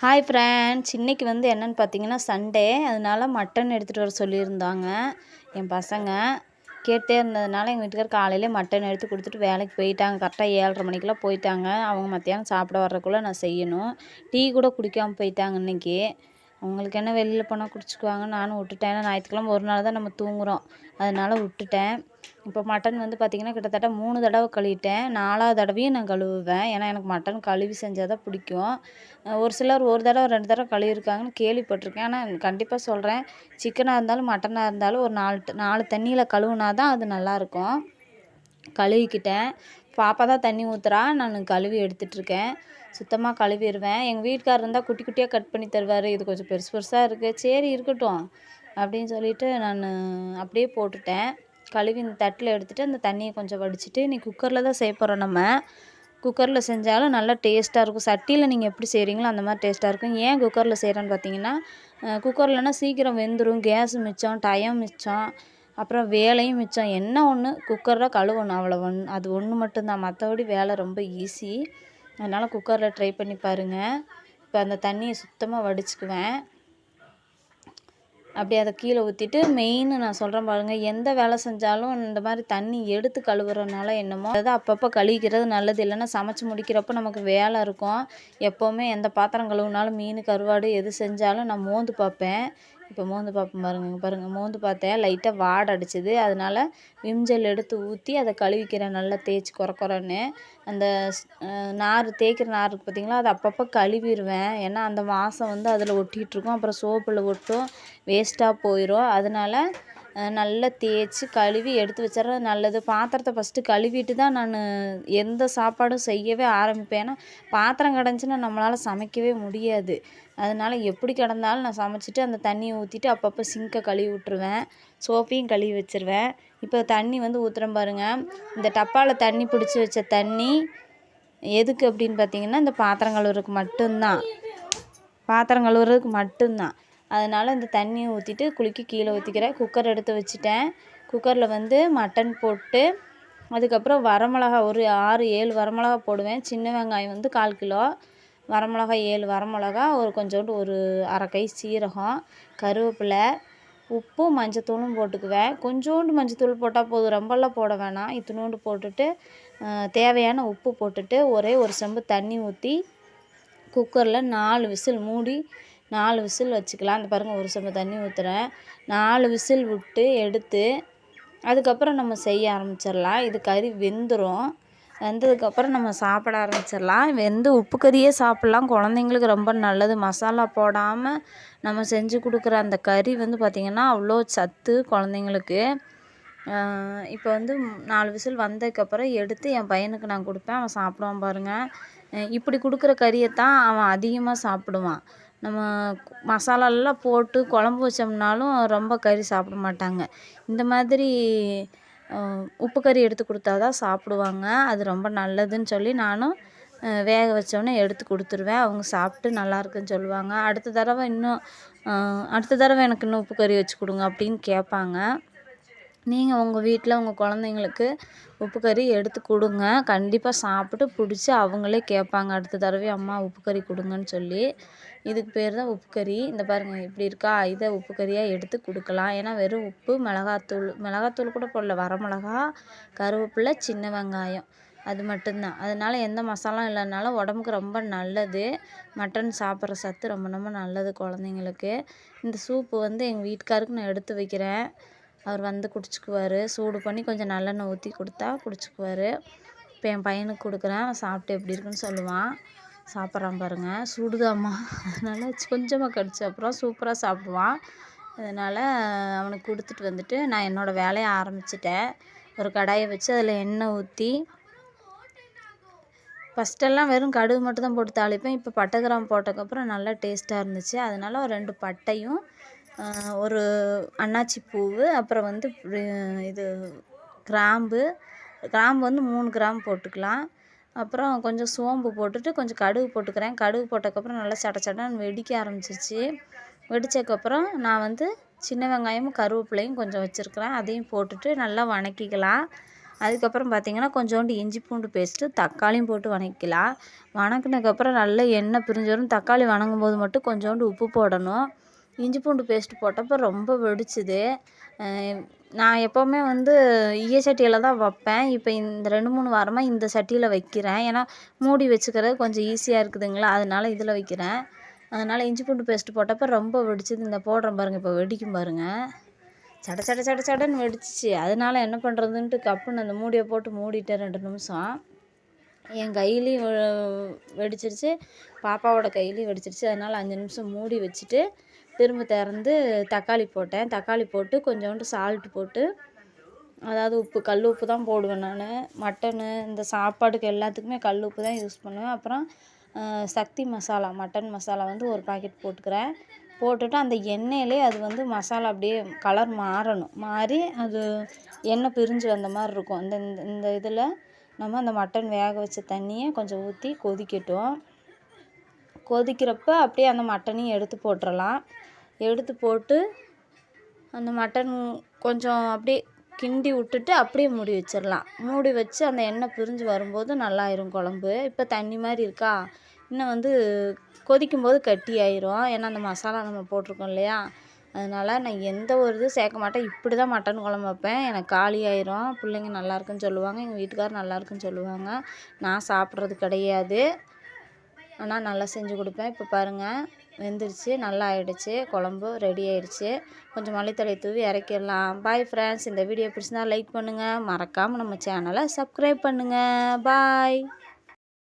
Hi friends இன்றைக்கி வந்து என்னென்னு பார்த்தீங்கன்னா சண்டே அதனால மட்டன் எடுத்துகிட்டு வர சொல்லியிருந்தாங்க. என் பசங்க கேட்டே இருந்ததுனால எங்கள் வீட்டுக்கார் காலையிலே மட்டன் எடுத்து கொடுத்துட்டு வேலைக்கு போயிட்டாங்க. கரெக்டாக ஏழரை மணிக்கெலாம் போயிட்டாங்க. அவங்க மத்தியானம் சாப்பிட வர்றதுக்குள்ளே நான் செய்யணும். டீ கூட குடிக்காமல் போயிட்டாங்க இன்றைக்கி அவங்களுக்கு என்ன வெளியில் போனால் குடிச்சுக்குவாங்க. நானும் விட்டுட்டேன். ஏன்னா ஞாயிற்றுக்கிழம ஒரு நாள் தான் நம்ம தூங்குகிறோம் அதனால் விட்டுட்டேன். இப்போ மட்டன் வந்து பார்த்திங்கன்னா கிட்டத்தட்ட மூணு தடவை கழுவிட்டேன். நாலாவது தடவையும் நான் கழுவுவேன். ஏன்னா எனக்கு மட்டன் கழுவி செஞ்சால் தான் பிடிக்கும். ஒரு சிலர் ஒரு தடவை ரெண்டு தடவை கழுவிருக்காங்கன்னு கேள்விப்பட்டிருக்கேன். ஆனால் கண்டிப்பாக சொல்கிறேன் சிக்கனாக இருந்தாலும் மட்டனாக இருந்தாலும் ஒரு நாலு நாலு தண்ணியில் கழுவுனா தான் அது நல்லாயிருக்கும் கழுவிக்கிட்டேன். பாப்பா தான் தண்ணி ஊற்றுறா நான் கழுவி எடுத்துகிட்ருக்கேன் சுத்தமாக கழுவிடுவேன். எங்கள் வீட்டுக்காரர் இருந்தால் குட்டி குட்டியாக கட் பண்ணி தருவார். இது கொஞ்சம் பெருசு பெருசாக இருக்குது சரி இருக்கட்டும் அப்படின்னு சொல்லிட்டு நான் அப்படியே போட்டுட்டேன். கழுவி இந்த தட்டில் எடுத்துகிட்டு அந்த தண்ணியை கொஞ்சம் வடிச்சிட்டு நீ குக்கரில் தான் செய்ய போகிறோம் நம்ம. குக்கரில் செஞ்சாலும் நல்லா டேஸ்ட்டாக இருக்கும். சட்டியில் நீங்கள் எப்படி செய்கிறீங்களோ அந்த மாதிரி டேஸ்ட்டாக இருக்கும். ஏன் குக்கரில் செய்கிறேன்னு பார்த்தீங்கன்னா குக்கர்லனா சீக்கிரம் வெந்துடும் கேஸ் மிச்சம் டைம் மிச்சம். அப்புறம் வேலையும் மிச்சம். என்ன ஒன்று குக்கரில் கழுவணும் அவ்வளோ ஒன் அது ஒன்று மட்டும்தான். மற்றபடி வேலை ரொம்ப ஈஸி அதனால் குக்கரில் ட்ரை பண்ணி பாருங்கள் இப்போ அந்த தண்ணியை சுத்தமாக வடிச்சுக்குவேன். அப்படியே அதை கீழே ஊற்றிட்டு மெயின் நான் சொல்கிறேன் பாருங்கள் எந்த வேலை செஞ்சாலும் இந்த மாதிரி தண்ணி எடுத்து கழுவுறதுனால என்னமோ அதாவது அப்பப்போ கழுவிக்கிறது நல்லது. இல்லைன்னா சமைச்சு முடிக்கிறப்போ நமக்கு வேலை இருக்கும். எப்போவுமே எந்த பாத்திரம் கழுவுனாலும் மீன் கருவாடு எது செஞ்சாலும் நான் மோந்து பார்ப்பேன். இப்போ மோந்து பார்ப்போம் பாருங்க. பாருங்கள் மோந்து பார்த்தேன். லைட்டாக வாடை அடிச்சுது. அதனால் விம்ஜெல் எடுத்து ஊற்றி அதை கழுவிக்கிறேன். நல்லா தேய்ச்சி குற அந்த நார் தேய்க்கிற நார் இருக்குது பார்த்திங்களா? அதை அப்பப்போ கழுவிடுவேன். ஏன்னா அந்த வாசம் வந்து அதில் ஒட்டிகிட்ருக்கும் அப்புறம் சோப்பில் ஒட்டும். வேஸ்ட்டாக போயிடும் அதனால் நல்லா தேய்ச்சி கழுவி எடுத்து வச்சிட்றது நல்லது. பாத்திரத்தை ஃபஸ்ட்டு கழுவிட்டு தான் நான் எந்த சாப்பாடும் செய்யவே ஆரம்பிப்பேன். ஏன்னா பாத்திரம் கிடந்துச்சுன்னா நம்மளால் சமைக்கவே முடியாது. அதனால் எப்படி கிடந்தாலும் நான் சமைச்சிட்டு அந்த தண்ணியை ஊற்றிட்டு அப்பப்போ சிங்கை கழுவி விட்ருவேன் சோப்பையும் கழுவி வச்சுருவேன். இப்போ தண்ணி வந்து ஊற்றுறேன் பாருங்கள் இந்த டப்பாவில் தண்ணி பிடிச்சி வச்ச தண்ணி எதுக்கு அப்படின்னு பார்த்தீங்கன்னா இந்த பாத்திரம் கழுவுறதுக்கு மட்டும்தான். பாத்திரம் கழுவுறதுக்கு மட்டும்தான். அதனால் இந்த தண்ணியை ஊற்றிட்டு குலுக்கி கீழே ஊற்றிக்கிறேன் குக்கர் எடுத்து வச்சுட்டேன். குக்கரில் வந்து மட்டன் போட்டு அதுக்கப்புறம் வரமிளகா ஒரு ஆறு ஏழு வரமிளகா போடுவேன். சின்ன வெங்காயம் வந்து கால் கிலோ. வரமிளகா ஏழு வரமிளகா ஒரு கொஞ்சோண்டு ஒரு அரை கை சீரகம் கருவேப்பிலை உப்பும் மஞ்சத்தூளும் போட்டுக்குவேன். கொஞ்சோண்டு மஞ்சத்தூள் போட்டால் போதும். ரொம்பலாம் போட வேணாம். இத்தினோண்டு போட்டுட்டு தேவையான உப்பு போட்டுட்டு ஒரே ஒரு செம்பு தண்ணி ஊற்றி குக்கரில் நாலு விசில் மூடி நாலு விசில் வச்சுக்கலாம். அந்த பாருங்கள் ஒரு செம்பு தண்ணி ஊற்றுறேன் நாலு விசில் விட்டு எடுத்து அதுக்கப்புறம் நம்ம செய்ய ஆரம்பிச்சிடலாம். இது கறி வெந்துடும் வெந்ததுக்கப்புறம் நம்ம சாப்பிட ஆரம்பிச்சிடலாம். வெந்து உப்பு கறியே சாப்பிட்லாம். குழந்தைங்களுக்கு ரொம்ப நல்லது. மசாலா போடாமல் நம்ம செஞ்சு கொடுக்குற அந்த கறி வந்து பார்த்திங்கன்னா அவ்வளோ சத்து குழந்தைங்களுக்கு. இப்போ வந்து நாலு விசில் வந்ததுக்கப்புறம் எடுத்து என் பையனுக்கு நான் கொடுப்பேன். அவன் சாப்பிடுவான் பாருங்கள் இப்படி கொடுக்குற கறியை தான் அவன் அதிகமாக சாப்பிடுவான். நம்ம மசாலாலாம் போட்டு குழம்பு வச்சோம்னாலும் ரொம்ப கறி சாப்பிட மாட்டாங்க. இந்த மாதிரி உப்பு கறி எடுத்து கொடுத்தா தான் சாப்பிடுவாங்க. அது ரொம்ப நல்லதுன்னு சொல்லி நானும் வேக வச்சோடனே எடுத்து கொடுத்துருவேன். அவங்க சாப்பிட்டு நல்லாயிருக்குன்னு சொல்லுவாங்க. அடுத்த தடவை இன்னும் அடுத்த தடவை எனக்கு இன்னும் உப்பு கறி வச்சு கொடுங்க அப்படின்னு கேட்பாங்க. நீங்கள் உங்கள் வீட்டில் உங்கள் குழந்தைங்களுக்கு உப்பு கறி எடுத்து கொடுங்க. கண்டிப்பாக சாப்பிட்டு பிடிச்சி அவங்களே கேட்பாங்க. அடுத்த தடவை அம்மா உப்பு கறி கொடுங்கன்னு சொல்லி. இதுக்கு பேர் தான் உப்பு கறி இந்த பாருங்கள் இப்படி இருக்கா? இதை உப்பு கறியாக எடுத்து கொடுக்கலாம். ஏன்னா வெறும் உப்பு மிளகாத்தூள் மிளகாத்தூள் கூட போடல. வரமிளகா கருவேப்பிலை சின்ன வெங்காயம். அது மட்டும்தான். அதனால் எந்த மசாலாம் இல்லைனாலும் உடம்புக்கு ரொம்ப நல்லது. மட்டன் சாப்பிட்ற சத்து ரொம்ப ரொம்ப நல்லது குழந்தைங்களுக்கு. இந்த சூப்பு வந்து எங்கள் வீட்டுக்காருக்கு நான் எடுத்து வைக்கிறேன். அவர் வந்து குடிச்சுக்குவார். சூடு பண்ணி கொஞ்சம் நல்லெண்ணெய் ஊற்றி கொடுத்தா குடிச்சுக்குவார். இப்போ என் பையனுக்கு கொடுக்குறேன். சாப்பிட்டு எப்படி இருக்குன்னு சொல்லுவான். சாப்பிட்றான் பாருங்கள் சுடுதாம்மா அதனால் கொஞ்சமாக கடிச்ச அப்புறம் சூப்பராக சாப்பிடுவான். அதனால் அவனுக்கு கொடுத்துட்டு வந்துட்டு நான் என்னோடய வேலையை ஆரம்பிச்சிட்டேன். ஒரு கடாயை வச்சு அதில் எண்ணெய் ஊற்றி ஃபஸ்ட்டெல்லாம் வெறும் கடுகு மட்டும் தான் போட்டு தாளிப்பேன். இப்போ பட்டை கிராம் போட்டதுக்கப்புறம் நல்லா டேஸ்ட்டாக இருந்துச்சு. அதனால் ஒரு ரெண்டு பட்டையும் ஒரு அன்னாச்சி பூவு அப்புறம் வந்து இது கிராம்பு. கிராம்பு வந்து மூணு கிராம்பு போட்டுக்கலாம். அப்புறம் கொஞ்சம் சோம்பு போட்டுட்டு கொஞ்சம் கடுகு போட்டுக்கிறேன். கடுகு போட்டதுக்கப்புறம் நல்லா சட சடன்னு வெடிக்க ஆரம்பிச்சிருச்சு. வெடித்ததுக்கப்புறம் நான் வந்து சின்ன வெங்காயமும் கருவேப்பிலையும் கொஞ்சம் வச்சுருக்கிறேன். அதையும் போட்டுட்டு நல்லா வதக்கிக்கலாம் அதுக்கப்புறம் பார்த்திங்கன்னா கொஞ்சோண்டு இஞ்சி பூண்டு பேஸ்ட்டு தக்காளியும் போட்டு வதக்கிக்கலாம் வணக்கினதுக்கப்புறம் நல்லா எண்ணெய் பிரிஞ்சு வரும். தக்காளி வணங்கும் போது மட்டும் கொஞ்சோண்டு உப்பு போடணும். இஞ்சி பூண்டு பேஸ்ட்டு போட்டப்போ ரொம்ப வெடிச்சுது. நான் எப்போவுமே வந்து ஈய சட்டியில் தான் வைப்பேன். இப்போ இந்த ரெண்டு மூணு வாரமாக இந்த சட்டியில் வைக்கிறேன். ஏன்னா மூடி வச்சுக்கிறது கொஞ்சம் ஈஸியாக இருக்குதுங்களா? அதனால் இதில் வைக்கிறேன். அதனால் இஞ்சி பூண்டு பேஸ்ட்டு போட்டப்போ ரொம்ப வெடிச்சது. இந்த போடுறேன் பாருங்கள் இப்போ வெடிக்கும் பாருங்கள் சட சட சட சடன்னு வெடிச்சிச்சு. அதனால் என்ன பண்ணுறதுன்ட்டு கப்புன்னு அந்த மூடியை போட்டு மூடிட்டேன் ரெண்டு நிமிஷம். என் கையிலையும் வெடிச்சிருச்சு. பாப்பாவோட கையிலையும் வெடிச்சிருச்சு. அதனால் அஞ்சு நிமிஷம் மூடி வச்சுட்டு திரும்ப திறந்து தக்காளி போட்டேன். தக்காளி போட்டு கொஞ்சோண்டு சால்ட் போட்டு அதாவது உப்பு கல் உப்பு தான் போடுவேன் நான். மட்டனு இந்த சாப்பாடுக்கு எல்லாத்துக்குமே கல் உப்பு தான் யூஸ் பண்ணுவேன். அப்புறம் சக்தி மசாலா மட்டன் மசாலா வந்து ஒரு பாக்கெட் போட்டுக்கிறேன். போட்டுட்டு அந்த எண்ணெயிலே அது வந்து மசாலா அப்படியே கலர் மாறணும். மாறி அது எண்ணெய் பிரிஞ்சு வந்த மாதிரி இருக்கும். இந்த இந்த- இந்த இதில் நம்ம அந்த மட்டன் வேக வச்ச தண்ணியை கொஞ்சம் ஊற்றி கொதிக்கட்டும். கொதிக்கிறப்ப அப்படியே அந்த மட்டனையும் எடுத்து போட்டுடலாம் எடுத்து போட்டு அந்த மட்டன் கொஞ்சம் அப்படியே கிண்டி விட்டுட்டு அப்படியே மூடி வச்சிடலாம். மூடி வச்சு அந்த எண்ணெய் பிரிஞ்சு வரும்போது நல்லாயிரும் குழம்பு. இப்போ தண்ணி மாதிரி இருக்கா? இன்னும் வந்து கொதிக்கும்போது கட்டி ஆயிரும் ஏன்னா அந்த மசாலா நம்ம போட்டிருக்கோம் இல்லையா? அதனால் நான் எந்த ஒரு இது சேர்க்க மாட்டேன். இப்படி தான் மட்டன் குழம்பு வைப்பேன். எனக்கு காலி ஆயிரும். பிள்ளைங்க நல்லா இருக்குன்னு சொல்லுவாங்க. எங்கள் வீட்டுக்காரர் நல்லாயிருக்குன்னு சொல்லுவாங்க. நான் சாப்பிட்றது கிடையாது. ஆனால் நல்லா செஞ்சு கொடுப்பேன். இப்போ பாருங்கள் வெந்துருச்சு நல்லா ஆயிடுச்சு. குழம்பு ரெடி ஆயிடுச்சு. கொஞ்சம் மல்லித்தழை தூவி இறக்கிடலாம் பாய் ஃப்ரெண்ட்ஸ் இந்த வீடியோ பிடிச்சிருந்தா லைக் பண்ணுங்கள் மறக்காமல் நம்ம சேனலை சப்ஸ்கிரைப் பண்ணுங்கள் பாய்